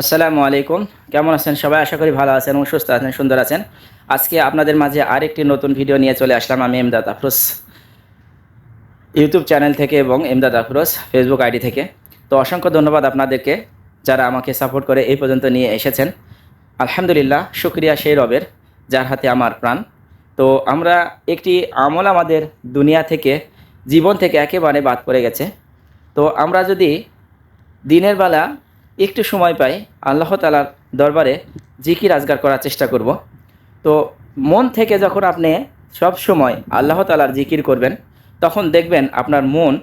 আসসালামু আলাইকুম। কেমন আছেন সবাই? আশা করি ভালো আছেন এবং সুস্থ আছেন, সুন্দর আছেন। আজকে আপনাদের মাঝে আরেকটি নতুন ভিডিও নিয়ে চলে আসলাম আমি এমদাদ আফরোজ ইউটিউব চ্যানেল থেকে এবং এমদাদ আফরোজ ফেসবুক আইডি থেকে। তো অসংখ্য ধন্যবাদ আপনাদেরকে যারা আমাকে সাপোর্ট করে এই পর্যন্ত নিয়ে এসেছেন। আলহামদুলিল্লাহ, শুক্রিয়া সেই রবের যার হাতে আমার প্রাণ। তো আমরা একটি আমল আমাদের দুনিয়া থেকে, জীবন থেকে একেবারে বাদ পড়ে গেছে। তো আমরা যদি দিনের বেলা একটু সময় পাই আল্লাহ তালার দরবারে জিকির আজগার করার চেষ্টা করব। তো মন থেকে যখন আপনি সব সময় আল্লাহ তালার জিকির করবেন, তখন দেখবেন আপনার মন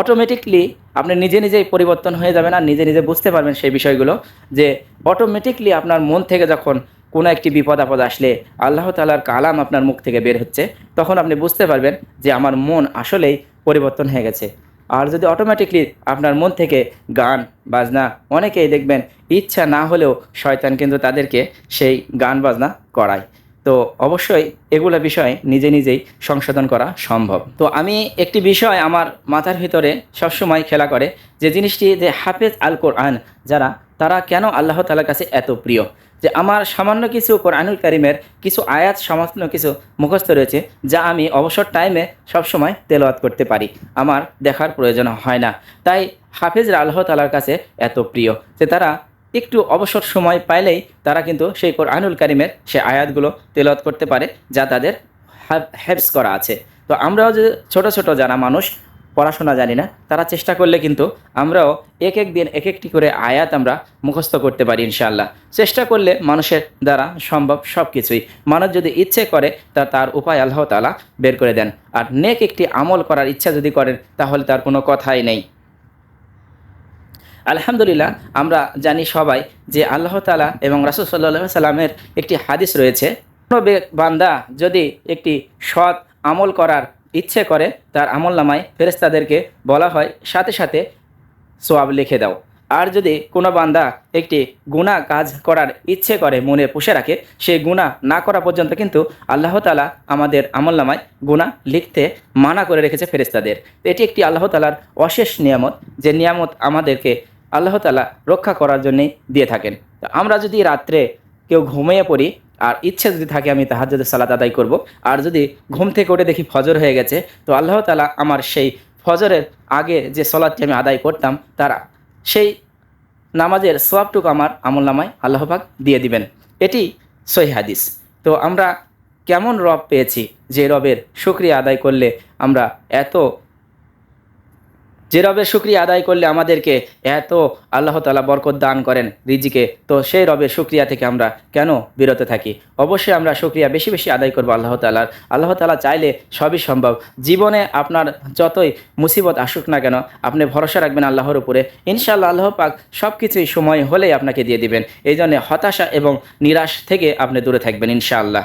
অটোমেটিকলি আপনি নিজে নিজেই পরিবর্তন হয়ে যাবেন আর নিজে নিজে বুঝতে পারবেন সেই বিষয়গুলো যে অটোমেটিকলি আপনার মন থেকে যখন কোনো একটি বিপদ আপদ আসলে আল্লাহ তালার কালাম আপনার মুখ থেকে বের হচ্ছে, তখন আপনি বুঝতে পারবেন যে আমার মন আসলেই পরিবর্তন হয়ে গেছে। আর যদি অটোমেটিকলি আপনার মন থেকে গান, বাজনা অনেকেই দেখবেন ইচ্ছা না হলেও শয়তান কিন্তু তাদেরকে সেই গান, বাজনা করায়। তো অবশ্যই এগুলো বিষয়ে নিজে নিজেই সংশোধন করা সম্ভব। তো আমি একটি বিষয় আমার মাথার ভিতরে সবসময় খেলা করে, যে জিনিসটি যে হাফেজ আল কোরআন যারা তারা কেন আল্লাহ তালার কাছে এত প্রিয়? যে আমার সামান্য কিছু কোরআনুল কারিমের কিছু আয়াত, সামান্য কিছু মুখস্থ রয়েছে, যা আমি অবসর টাইমে সবসময় তেলাওয়াত করতে পারি। আমার দেখার প্রয়োজন হয় না। তাই হাফেজরা আল্লাহ তালার কাছে এত প্রিয় যে তারা একটু অবসর সময় পাইলেই তারা কিন্তু সেই কোরআনুল কারিমের সে আয়াতগুলো তেলাওয়াত করতে পারে, যা তাদের হেফস করা আছে। তো আমরাও যে ছোট ছোট যারা মানুষ পড়াশোনা জানি না, তারা চেষ্টা করলে কিন্তু আমরাও এক এক দিন এক একটি করে আয়াত আমরা মুখস্থ করতে পারি ইনশাআল্লাহ। চেষ্টা করলে মানুষের দ্বারা সম্ভব সব কিছুই মানুষ যদি ইচ্ছে করে, তা তার উপায় আল্লাহ তালা বের করে দেন। আর নেক একটি আমল করার ইচ্ছা যদি করেন, তাহলে তার কোনো কথাই নেই। আলহামদুলিল্লাহ, আমরা জানি সবাই যে আল্লাহ তালা এবং রাসুল সাল্লাহ সাল্লামের একটি হাদিস রয়েছে। কোনো বান্দা যদি একটি সৎ আমল করার ইচ্ছে করে তার আমল নামায় ফেরেস্তাদেরকে বলা হয়, সাথে সাথে সোয়াব লিখে দাও। আর যদি কোনো বান্দা একটি গুণা কাজ করার ইচ্ছে করে মনে পুষে রাখে সেই গুণা না করা পর্যন্ত কিন্তু আল্লাহ তালা আমাদের আমল নামায় গুণা লিখতে মানা করে রেখেছে ফেরেস্তাদের এটি একটি আল্লাহ তালার অশেষ নিয়ামত, যে নিয়ামত আমাদেরকে আল্লাহ তালা রক্ষা করার জন্যেই দিয়ে থাকেন। আমরা যদি রাত্রে কেউ ঘুমিয়ে পড়ি আর ইচ্ছে যদি থাকে, আমি তাহাজ্জুদ সালাত আদায় করব। আর যদি ঘুম থেকে উঠে দেখি ফজর হয়ে গেছে, তো আল্লাহ তালা আমার সেই ফজরের আগে যে সলাদটি আমি আদায় করতাম, তার সেই নামাজের সোয়াবটুকু আমার আমল নামায় আল্লাহবাক দিয়ে দিবেন। এটি সহি হাদিস। তো আমরা কেমন রব পেয়েছি যে রবের শুক্রিয়া আদায় করলে আমরা এত যে রবের শুক্রিয়া আদায় করলে আমাদেরকে এত আল্লাহ তালা বরকত দান করেন রিজিকে, তো সেই রবের শুক্রিয়া থেকে আমরা কেন বিরত থাকি? অবশ্যই আমরা শুক্রিয়া বেশি বেশি আদায় করব আল্লাহ তালার আল্লাহ তালা চাইলে সবই সম্ভব। জীবনে আপনার যতই মুসিবত আসুক না কেন, আপনি ভরসা রাখবেন আল্লাহর উপরে। ইনশাআল্লাহ আল্লাহ পাক সব কিছুই সময় হলেই আপনাকে দিয়ে দিবেন। এই জন্য হতাশা এবং নিরাশ থেকে আপনি দূরে থাকবেন ইনশাআল্লাহ।